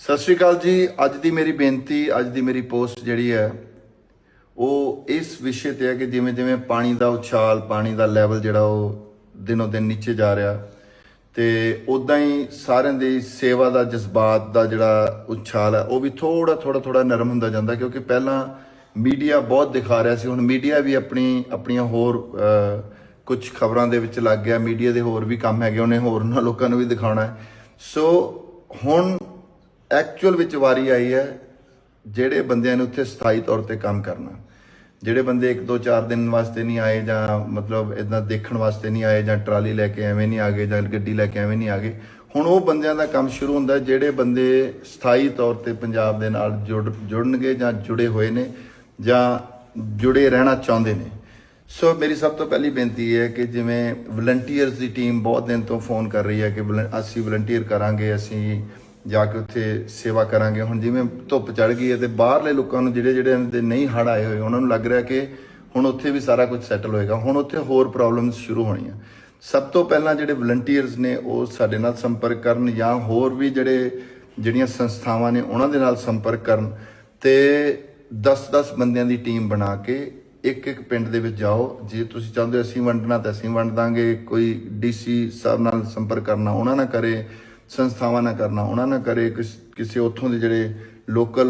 ਸਤਿ ਸ਼੍ਰੀ ਅਕਾਲ ਜੀ। ਅੱਜ ਦੀ ਮੇਰੀ ਬੇਨਤੀ, ਅੱਜ ਦੀ ਮੇਰੀ ਪੋਸਟ ਜਿਹੜੀ ਹੈ, ਉਹ ਇਸ ਵਿਸ਼ੇ ਤੇ ਹੈ ਕਿ ਜਿਵੇਂ ਜਿਵੇਂ ਪਾਣੀ ਦਾ ਉਛਾਲ, ਪਾਣੀ ਦਾ ਲੈਵਲ ਜਿਹੜਾ ਉਹ ਦਿਨੋ ਦਿਨ ਨੀਚੇ ਜਾ ਰਿਹਾ, ਤੇ ਉਦਾਂ ਹੀ ਸਾਰਿਆਂ ਦੀ ਸੇਵਾ ਦਾ, ਜਜ਼ਬਾਤ ਦਾ ਜਿਹੜਾ ਉਛਾਲ ਹੈ, ਉਹ ਵੀ ਥੋੜਾ ਥੋੜਾ ਥੋੜਾ ਨਰਮ ਹੁੰਦਾ ਜਾਂਦਾ, ਕਿਉਂਕਿ ਪਹਿਲਾਂ ਮੀਡੀਆ ਬਹੁਤ ਦਿਖਾ ਰਿਹਾ ਸੀ, ਹੁਣ ਮੀਡੀਆ ਵੀ ਆਪਣੀ, ਆਪਣੀਆਂ ਹੋਰ ਕੁਝ ਖਬਰਾਂ ਦੇ ਵਿੱਚ ਲੱਗ ਗਿਆ, ਮੀਡੀਆ ਦੇ ਹੋਰ ਵੀ ਕੰਮ ਹੈਗੇ, ਉਹਨੇ ਹੋਰ ਨਾ ਲੋਕਾਂ ਨੂੰ ਵੀ ਦਿਖਾਉਣਾ ਸੋ ਹੁਣ ਐਕਚੁਅਲ ਵਿੱਚ ਵਾਰੀ ਆਈ ਹੈ ਜਿਹੜੇ ਬੰਦਿਆਂ ਨੇ ਉੱਥੇ ਸਥਾਈ ਤੌਰ ਤੇ ਕੰਮ ਕਰਨਾ। ਜਿਹੜੇ ਬੰਦੇ 1 2 4 ਦਿਨ ਵਾਸਤੇ ਨਹੀਂ ਆਏ ਜਾਂ ਮਤਲਬ ਇਦਾਂ ਦੇਖਣ ਵਾਸਤੇ ਨਹੀਂ ਆਏ ਜਾਂ ਟਰਾਲੀ ਲੈ ਕੇ ਐਵੇਂ ਨਹੀਂ ਆ ਗਏ ਜਾਂ ਗੱਡੀ ਲੈ ਕੇ ਐਵੇਂ ਨਹੀਂ ਆ ਗਏ, ਹੁਣ ਉਹ ਬੰਦਿਆਂ ਦਾ ਕੰਮ ਸ਼ੁਰੂ ਹੁੰਦਾ ਜਿਹੜੇ ਬੰਦੇ ਸਥਾਈ ਤੌਰ ਤੇ ਪੰਜਾਬ ਦੇ ਨਾਲ ਜੁੜ, ਜੁੜਨਗੇ ਜਾਂ ਜੁੜੇ ਹੋਏ ਨੇ ਜਾਂ ਜੁੜੇ ਰਹਿਣਾ ਚਾਹੁੰਦੇ ਨੇ। ਸੋ ਮੇਰੀ ਸਭ ਤੋਂ ਪਹਿਲੀ ਬੇਨਤੀ ਹੈ ਕਿ ਜਿਵੇਂ ਵਲੰਟੀਅਰਸ ਦੀ ਟੀਮ ਬਹੁਤ ਦਿਨ ਤੋਂ ਫੋਨ ਕਰ ਰਹੀ ਹੈ ਕਿ ਵਲੰ- ਅਸੀਂ ਵਲੰਟੀਅਰ ਕਰਾਂਗੇ, ਅਸੀਂ ਜਾ ਕੇ ਉੱਥੇ ਸੇਵਾ ਕਰਾਂਗੇ। ਹੁਣ ਜਿਵੇਂ ਧੁੱਪ ਚੜ ਗਈ ਹੈ ਤੇ ਬਾਹਰਲੇ ਲੋਕਾਂ ਨੂੰ ਜਿਹੜੇ ਜਿਹੜੇ ਦੇ ਨਹੀਂ ਹੜ ਆਏ ਹੋਏ, ਉਹਨਾਂ ਨੂੰ ਲੱਗ ਰਿਹਾ ਕਿ ਹੁਣ ਉੱਥੇ ਵੀ ਸਾਰਾ ਕੁਝ ਸੈਟਲ ਹੋਏਗਾ। ਹੁਣ ਉੱਥੇ ਹੋਰ ਪ੍ਰੋਬਲਮਸ ਸ਼ੁਰੂ ਹੋਣੀਆਂ। ਸਭ ਤੋਂ ਪਹਿਲਾਂ ਜਿਹੜੇ ਵਲੰਟੀਅਰਸ ਨੇ, ਉਹ ਸਾਡੇ ਨਾਲ ਸੰਪਰਕ ਕਰਨ ਜਾਂ ਹੋਰ ਵੀ ਜਿਹੜੇ, ਜਿਹੜੀਆਂ ਸੰਸਥਾਵਾਂ ਨੇ, ਉਹਨਾਂ ਦੇ ਨਾਲ ਸੰਪਰਕ ਕਰਨ ਤੇ 10-10 ਬੰਦਿਆਂ ਦੀ ਟੀਮ ਬਣਾ ਕੇ ਇੱਕ ਇੱਕ ਪਿੰਡ ਦੇ ਵਿੱਚ ਜਾਓ। ਜੇ ਤੁਸੀਂ ਚਾਹੁੰਦੇ ਹੋ ਅਸੀਂ ਵੰਡਣਾ ਤਾਂ ਅਸੀਂ ਵੰਡ ਦਾਂਗੇ। ਕੋਈ ਡੀਸੀ ਸਾਹਿਬ ਨਾਲ ਸੰਪਰਕ ਕਰਨਾ, ਉਹਨਾਂ ਨਾਲ ਕਰੇ। ਸੰਸਥਾਵਾਂ ਨਾਲ ਕਰਨਾ ਉਹਨਾਂ ਨਾਲ ਕਰੇ ਕਿਸੇ ਉੱਥੋਂ ਦੇ ਜਿਹੜੇ ਲੋਕਲ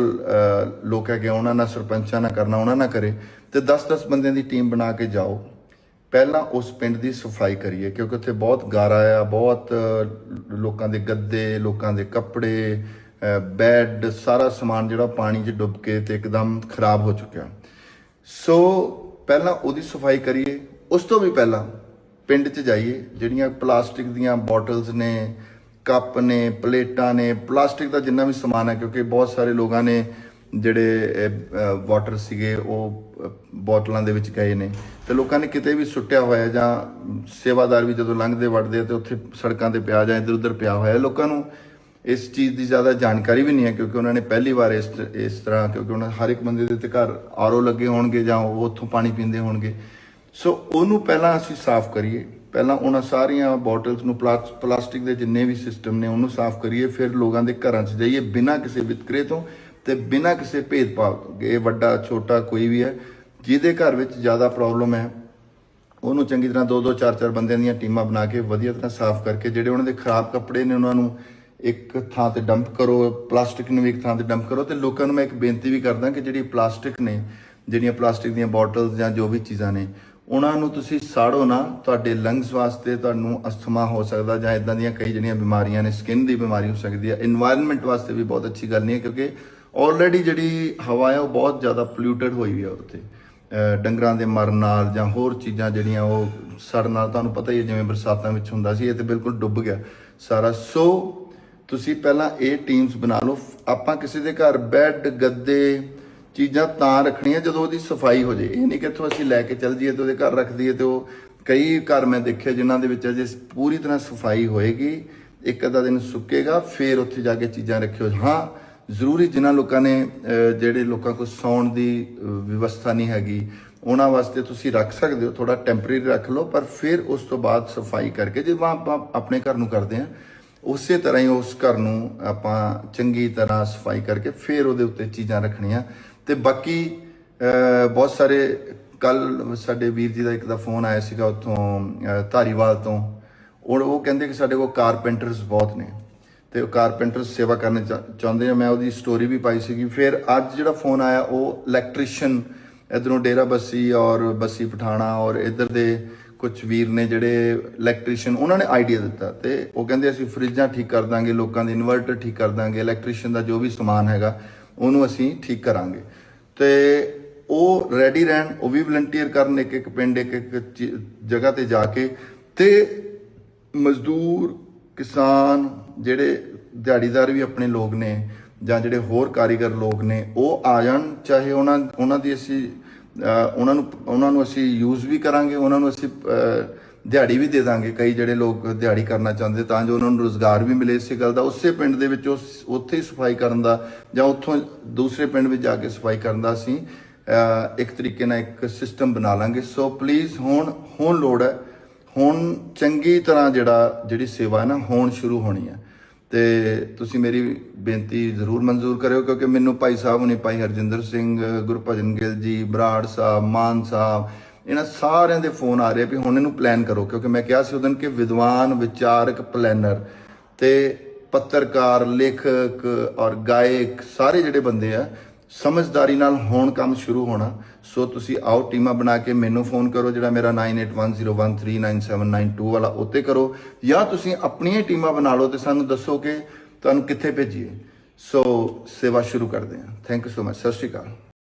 ਲੋਕ ਹੈਗੇ ਆ, ਉਹਨਾਂ ਨਾਲ ਸਰਪੰਚਾਂ ਨਾਲ ਕਰਨਾ ਉਹਨਾਂ ਨਾਲ ਕਰੇ। ਤੇ 10-10 ਬੰਦਿਆਂ ਦੀ ਟੀਮ ਬਣਾ ਕੇ ਜਾਓ। ਪਹਿਲਾਂ ਉਸ ਪਿੰਡ ਦੀ ਸਫ਼ਾਈ ਕਰੀਏ ਕਿਉਂਕਿ ਉੱਥੇ ਬਹੁਤ ਗਾਰਾ ਆ ਬਹੁਤ ਲੋਕਾਂ ਦੇ ਗੱਦੇ ਲੋਕਾਂ ਦੇ ਕੱਪੜੇ ਬੈੱਡ ਸਾਰਾ ਸਮਾਨ ਜਿਹੜਾ ਪਾਣੀ 'ਚ ਡੁੱਬ ਕੇ ਤੇ ਇੱਕਦਮ ਖਰਾਬ ਹੋ ਚੁੱਕਿਆ। ਸੋ ਪਹਿਲਾਂ ਉਹਦੀ ਸਫ਼ਾਈ ਕਰੀਏ। ਉਸ ਤੋਂ ਵੀ ਪਹਿਲਾਂ ਪਿੰਡ 'ਚ ਜਾਈਏ ਜਿਹੜੀਆਂ ਪਲਾਸਟਿਕ ਦੀਆਂ ਬੋਟਲਸ ਨੇ ਕੱਪ ਨੇ ਪਲੇਟਾਂ ਨੇ ਪਲਾਸਟਿਕ ਦਾ ਜਿੰਨਾ ਵੀ ਸਮਾਨ ਹੈ ਕਿਉਂਕਿ ਬਹੁਤ ਸਾਰੇ ਲੋਕਾਂ ਨੇ ਜਿਹੜੇ ਵਾਟਰ ਸੀਗੇ ਉਹ ਅਹ, ਬੋਤਲਾਂ ਦੇ ਵਿੱਚ ਗਏ ਨੇ। ਤੇ ਲੋਕਾਂ ਨੇ ਕਿਤੇ ਵੀ ਸੁੱਟਿਆ ਹੋਇਆ ਜਾਂ ਸੇਵਾਦਾਰ ਵੀ ਜਦੋਂ ਲੰਘਦੇ ਵੜਦੇ ਆ ਤੇ ਉੱਥੇ ਸੜਕਾਂ ਤੇ ਪਿਆ ਜਾਂ ਇੱਧਰ ਉੱਧਰ ਪਿਆ ਹੋਇਆ ਲੋਕਾਂ ਨੂੰ ਇਸ ਚੀਜ਼ ਦੀ ਜ਼ਿਆਦਾ ਜਾਣਕਾਰੀ ਵੀ ਨਹੀਂ ਹੈ ਕਿਉਂਕਿ ਉਹਨਾਂ ਨੇ ਪਹਿਲੀ ਵਾਰ ਇਸ ਇਸ ਤਰ੍ਹਾਂ ਕਿਉਂਕਿ ਉਹਨਾਂ ਹਰ ਇੱਕ ਬੰਦੇ ਦੇ ਉੱਤੇ ਘਰ ਆਰਓ ਲੱਗੇ ਹੋਣਗੇ ਜਾਂ ਉਹ ਉੱਥੋਂ ਪਾਣੀ ਪੀਂਦੇ ਹੋਣਗੇ। ਸੋ ਉਹਨੂੰ ਪਹਿਲਾਂ ਅਸੀਂ ਸਾਫ਼ ਕਰੀਏ। ਪਹਿਲਾਂ ਉਹਨਾਂ ਸਾਰੀਆਂ ਬੋਟਲਸ ਨੂੰ ਪਲਾਸ- ਪਲਾਸਟਿਕ ਦੇ ਜਿੰਨੇ ਵੀ ਸਿਸਟਮ ਨੇ ਉਹਨੂੰ ਸਾਫ਼ ਕਰੀਏ, ਫਿਰ ਲੋਕਾਂ ਦੇ ਘਰਾਂ 'ਚ ਜਾਈਏ, ਬਿਨਾਂ ਕਿਸੇ ਵਿਤਕਰੇ ਤੋਂ ਤੇ ਬਿਨਾਂ ਕਿਸੇ ਭੇਦਭਾਵ ਤੋਂ। ਇਹ ਵੱਡਾ, ਛੋਟਾ ਕੋਈ ਵੀ ਹੈ, ਜਿਹਦੇ ਘਰ ਵਿੱਚ ਜ਼ਿਆਦਾ ਪ੍ਰੋਬਲਮ ਹੈ, ਉਹਨੂੰ ਚੰਗੀ ਤਰ੍ਹਾਂ ਦੋ ਦੋ ਚਾਰ ਚਾਰ ਬੰਦਿਆਂ ਦੀਆਂ ਟੀਮਾਂ ਬਣਾ ਕੇ ਵਧੀਆ ਤਰ੍ਹਾਂ ਸਾਫ਼ ਕਰਕੇ ਜਿਹੜੇ ਉਹਨਾਂ ਦੇ ਖਰਾਬ ਕੱਪੜੇ ਨੇ ਉਹਨਾਂ ਨੂੰ ਇੱਕ ਥਾਂ ਤੇ ਡੰਪ ਕਰੋ, ਪਲਾਸਟਿਕ ਨੂੰ ਵੀ ਇੱਕ ਥਾਂ ਤੇ ਡੰਪ ਕਰੋ ਤੇ ਲੋਕਾਂ ਨੂੰ ਮੈਂ ਇੱਕ ਬੇਨਤੀ ਵੀ ਕਰਦਾ ਕਿ ਜਿਹੜੀ ਪਲਾਸਟਿਕ ਨੇ, ਜਿਹੜੀਆਂ ਪਲਾਸਟਿਕ ਦੀਆਂ ਬੋਟਲਸ ਜਾਂ ਜੋ ਵੀ ਚੀਜ਼ਾਂ ਨੇ ਉਹਨਾਂ ਨੂੰ ਤੁਸੀਂ ਸਾੜੋ ਨਾ, ਤੁਹਾਡੇ ਲੰਗਸ ਵਾਸਤੇ ਤੁਹਾਨੂੰ ਅਸਥਮਾ ਹੋ ਸਕਦਾ ਜਾਂ ਇਦਾਂ ਦੀਆਂ ਕਈ ਜਿਹੜੀਆਂ ਬਿਮਾਰੀਆਂ ਨੇ ਸਕਿਨ ਦੀ ਬਿਮਾਰੀ ਹੋ ਸਕਦੀ ਹੈ। এনवायरमेंट ਵਾਸਤੇ ਵੀ ਬਹੁਤ ਅੱਛੀ ਗੱਲ ਨਹੀਂ ਹੈ ਕਿਉਂਕਿ ਆਲਰੇਡੀ ਜਿਹੜੀ ਹਵਾ ਹੈ ਉਹ ਬਹੁਤ ਜ਼ਿਆਦਾ ਪੋਲੂਟਡ ਹੋਈ ਹੋਈ ਹੈ ਉੱਥੇ। ਡੰਗਰਾਂ ਦੇ ਮਰਨ ਨਾਲ ਜਾਂ ਹੋਰ ਚੀਜ਼ਾਂ ਜਿਹੜੀਆਂ ਉਹ ਸੜਨ ਨਾਲ ਤੁਹਾਨੂੰ ਪਤਾ ਹੀ ਹੈ, ਜਿਵੇਂ ਬਰਸਾਤਾਂ ਵਿੱਚ ਹੁੰਦਾ ਸੀ, ਇਹ ਤੇ ਬਿਲਕੁਲ ਡੁੱਬ ਗਿਆ ਸਾਰਾ। ਸੋ ਤੁਸੀਂ ਪਹਿਲਾਂ ਇਹ ਟੀਮਸ ਬਣਾ ਲਓ। ਆਪਾਂ ਕਿਸੇ ਦੇ ਘਰ ਬੈੱਡ ਗੱਦੇ ਚੀਜ਼ਾਂ ਤਾਂ ਰੱਖਣੀਆਂ ਜਦੋਂ ਉਹਦੀ ਸਫ਼ਾਈ ਹੋ ਜੇ ਇਹ ਨਹੀਂ ਕਿ ਇੱਥੋਂ ਅਸੀਂ ਲੈ ਕੇ ਚੱਲ ਜਾਈਏ ਤੇ ਉਹਦੇ ਘਰ ਰੱਖ ਦਈਏ ਤੇ ਉਹ ਕਈ ਘਰ ਮੈਂ ਦੇਖਿਆ ਜਿਨ੍ਹਾਂ ਦੇ ਵਿੱਚ ਅਜੇ ਪੂਰੀ ਤਰ੍ਹਾਂ ਸਫ਼ਾਈ ਹੋਏਗੀ। ਇੱਕ ਅੱਧਾ ਦਿਨ ਸੁੱਕੇਗਾ, ਫਿਰ ਉੱਥੇ ਜਾ ਕੇ ਚੀਜ਼ਾਂ ਰੱਖਿਓ। ਹਾਂ, ਜ਼ਰੂਰੀ ਜਿਨ੍ਹਾਂ ਲੋਕਾਂ ਨੇ ਜਿਹੜੇ ਲੋਕਾਂ ਕੋਲ ਸੌਣ ਦੀ ਵਿਵਸਥਾ ਨਹੀਂ ਹੈਗੀ, ਉਹਨਾਂ ਵਾਸਤੇ ਤੁਸੀਂ ਰੱਖ ਸਕਦੇ ਹੋ ਥੋੜਾ ਟੈਂਪਰੇਰੀ ਰੱਖ ਲਓ, ਪਰ ਫਿਰ ਉਸ ਤੋਂ ਬਾਅਦ ਸਫ਼ਾਈ ਕਰਕੇ ਜਿਵੇਂ ਆਪਾਂ ਆਪਣੇ ਘਰ ਨੂੰ ਕਰਦੇ ਹਾਂ ਉਸੇ ਤਰ੍ਹਾਂ ਹੀ ਉਸ ਘਰ ਨੂੰ ਆਪਾਂ ਚੰਗੀ ਤਰ੍ਹਾਂ ਸਫ਼ਾਈ ਕਰਕੇ ਫਿਰ ਉਹਦੇ ਉੱਤੇ ਚੀਜ਼ਾਂ ਰੱਖਣੀਆਂ। ਤੇ ਬਾਕੀ ਬਹੁਤ ਸਾਰੇ ਕੱਲ ਸਾਡੇ ਵੀਰ ਜੀ ਦਾ ਇੱਕ ਦਾ ਫੋਨ ਆਇਆ ਸੀਗਾ ਉੱਥੋਂ ਧਾਰੀਵਾਲ ਤੋਂ। ਉਹ ਉਹ ਕਹਿੰਦੇ ਕਿ ਸਾਡੇ ਕੋਲ ਕਾਰਪੈਂਟਰਸ ਬਹੁਤ ਨੇ ਤੇ ਉਹ ਕਾਰਪੈਂਟਰਸ ਸੇਵਾ ਕਰਨਾ ਚਾਹੁੰਦੇ ਆ। ਮੈਂ ਉਹਦੀ ਸਟੋਰੀ ਵੀ ਪਾਈ ਸੀਗੀ। ਫਿਰ ਅੱਜ ਜਿਹੜਾ ਫੋਨ ਆਇਆ, ਉਹ ਇਲੈਕਟ੍ਰੀਸ਼ੀਅਨ ਇਧਰੋਂ ਡੇਰਾ ਬੱਸੀ ਔਰ ਬੱਸੀ ਪਠਾਣਾ ਔਰ ਇਧਰ ਦੇ ਕੁਝ ਵੀਰ ਨੇ ਜਿਹੜੇ ਇਲੈਕਟ੍ਰੀਸ਼ੀਅਨ ਉਹਨਾਂ ਨੇ ਆਈਡੀਆ ਦਿੱਤਾ ਤੇ ਉਹ ਕਹਿੰਦੇ ਅਸੀਂ ਫਰਿੱਜਾਂ ਠੀਕ ਕਰ ਦਾਂਗੇ, ਲੋਕਾਂ ਦੇ ਇਨਵਰਟਰ ਠੀਕ ਕਰ ਦਾਂਗੇ ਇਲੈਕਟ੍ਰੀਸ਼ੀਅਨ ਦਾ ਜੋ ਵੀ ਸਮਾਨ ਹੈਗਾ ਉਹਨੂੰ ਅਸੀਂ ਠੀਕ ਕਰਾਂਗੇ। ਤੇ ਉਹ ਰੈਡੀ ਰਹਿਣ, ਉਹ ਵੀ ਵਲੰਟੀਅਰ ਕਰਨ ਇੱਕ ਇੱਕ ਪਿੰਡ, ਇੱਕ ਇੱਕ ਚੀ- ਜਗ੍ਹਾ ਤੇ ਜਾ ਕੇ ਤੇ ਮਜ਼ਦੂਰ, ਕਿਸਾਨ ਜਿਹੜੇ ਦਿਹਾੜੀਦਾਰ ਵੀ ਆਪਣੇ ਲੋਕ ਨੇ ਜਾਂ ਜਿਹੜੇ ਹੋਰ ਕਾਰੀਗਰ ਲੋਕ ਨੇ, ਉਹ ਆ ਜਾਣ, ਚਾਹੇ ਉਹਨਾਂ ਉਹਨਾਂ ਦੀ ਅਸੀਂ ਉਹਨਾਂ ਨੂੰ ਉਹਨਾਂ ਨੂੰ ਅਸੀਂ ਯੂਜ਼ ਵੀ ਕਰਾਂਗੇ, ਉਹਨਾਂ ਨੂੰ ਅਸੀਂ ਦਿਹਾੜੀ ਵੀ ਦੇ ਦਾਂਗੇ, ਕਈ ਜਿਹੜੇ ਲੋਕ ਦਿਹਾੜੀ ਕਰਨਾ ਚਾਹੁੰਦੇ ਤਾਂ ਜੋ ਉਹਨਾਂ ਨੂੰ ਰੋਜ਼ਗਾਰ ਵੀ ਮਿਲੇ ਇਸੇ ਗੱਲ ਦਾ। ਉਸੇ ਪਿੰਡ ਦੇ ਵਿੱਚ ਉਸ, ਉੱਥੇ ਹੀ ਸਫ਼ਾਈ ਕਰਨ ਦਾ ਜਾਂ ਉੱਥੋਂ ਦੂਸਰੇ ਪਿੰਡ ਵਿੱਚ ਜਾ ਕੇ ਸਫ਼ਾਈ ਕਰਨ ਦਾ ਅਸੀਂ ਇੱਕ ਤਰੀਕੇ ਨਾਲ ਇੱਕ ਸਿਸਟਮ ਬਣਾ ਲਾਂਗੇ। ਸੋ ਪਲੀਜ਼ ਹੁਣ ਹੁਣ ਲੋੜ ਹੈ। ਹੁਣ ਚੰਗੀ ਤਰ੍ਹਾਂ ਜਿਹੜਾ, ਜਿਹੜੀ ਸੇਵਾ ਹੈ ਨਾ, ਹੋਣ ਸ਼ੁਰੂ ਹੋਣੀ ਹੈ। ਤੇ ਤੁਸੀਂ ਮੇਰੀ ਬੇਨਤੀ ਜ਼ਰੂਰ ਮਨਜ਼ੂਰ ਕਰਿਓ, ਕਿਉਂਕਿ ਮੈਨੂੰ ਭਾਈ ਸਾਹਿਬ ਨੇ ਭਾਈ ਹਰਜਿੰਦਰ ਸਿੰਘ, ਗੁਰਭਜਨ ਗਿੱਲ ਜੀ, ਬਰਾੜ ਸਾਹਿਬ, ਮਾਨ ਸਾਹਿਬ ਇਹਨਾਂ ਸਾਰਿਆਂ ਦੇ ਫੋਨ ਆ ਰਹੇ ਵੀ ਹੁਣ ਇਹਨੂੰ ਪਲਾਨ ਕਰੋ, ਕਿਉਂਕਿ ਮੈਂ ਕਿਹਾ ਸੀ ਉਦੋਂ ਕਿ ਵਿਦਵਾਨ, ਵਿਚਾਰਕ ਪਲੈਨਰ ਤੇ ਪੱਤਰਕਾਰ, ਲੇਖਕ ਔਰ ਗਾਇਕ ਸਾਰੇ ਜਿਹੜੇ ਬੰਦੇ ਆ, ਸਮਝਦਾਰੀ ਨਾਲ ਹੋਣ ਕੰਮ ਸ਼ੁਰੂ ਹੋਣਾ। ਸੋ ਤੁਸੀਂ ਆਓ ਟੀਮਾਂ ਬਣਾ ਕੇ ਮੈਨੂੰ ਫੋਨ ਕਰੋ, ਜਿਹੜਾ ਮੇਰਾ 9810139792 ਵਾਲਾ, ਉੱਤੇ ਕਰੋ। ਜਾਂ ਤੁਸੀਂ ਆਪਣੀਆਂ ਹੀ ਟੀਮਾਂ ਬਣਾ ਲਓ ਤੇ ਸਾਨੂੰ ਦੱਸੋ ਕਿ ਤੁਹਾਨੂੰ ਕਿੱਥੇ ਭੇਜੀਏ। ਸੋ ਸੇਵਾ ਸ਼ੁਰੂ ਕਰਦੇ ਹਾਂ। ਥੈਂਕ ਯੂ ਸੋ ਮਚ ਸਤਿ ਸ਼੍ਰੀ ਅਕਾਲ।